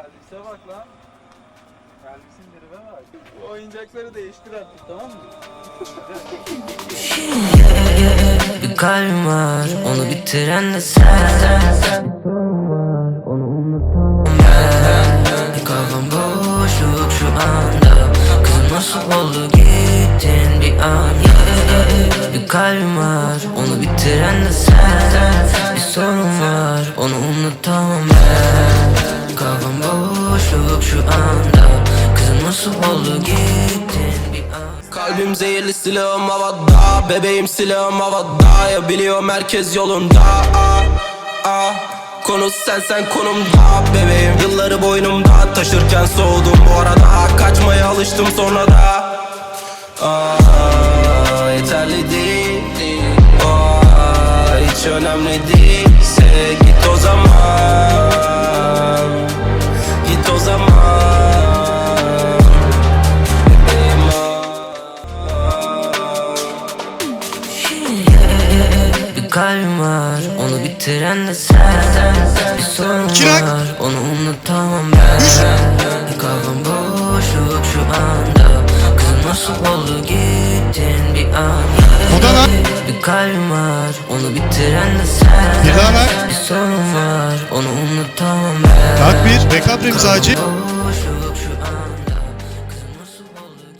Kalbise bak lan. Kalbisin derive bak. Bu oyuncakları değiştir artık tamam mı? Bir kalbim var onu bitiren de sen Sorun var onu unutamam ben Bir kafam boşluk şu anda Kızım nasıl oldu gittin bir an Bir kalbim var onu bitiren de sen Bir sorun var onu unutamam ben Bir kafam boşluk şu anda. Kızım nasıl oldu gittin Kalbim zehirli silahım havada. Bebeğim silahım havada. Ya biliyorum herkes yolunda. Ah, ah. Konu sen sen konumda. Bebeğim Yılları boynumda. Taşırken soğudum bu arada. Kaçmaya alıştım sonra da. Ah, Yeterli değil. Ah, Hiç önemli değilse git o zaman kalbim var. Onu bitiren de sen. Bir sorun Çırak. var. Onu unutamam ben. Bir kafam boşluk şu anda. Kızım nasıl oldu gittin bir an O da lan. Bir kalbim var. Onu bitiren de sen. Bir daha ver. Bir sorun var. Onu unutamam ben. Dark bir backup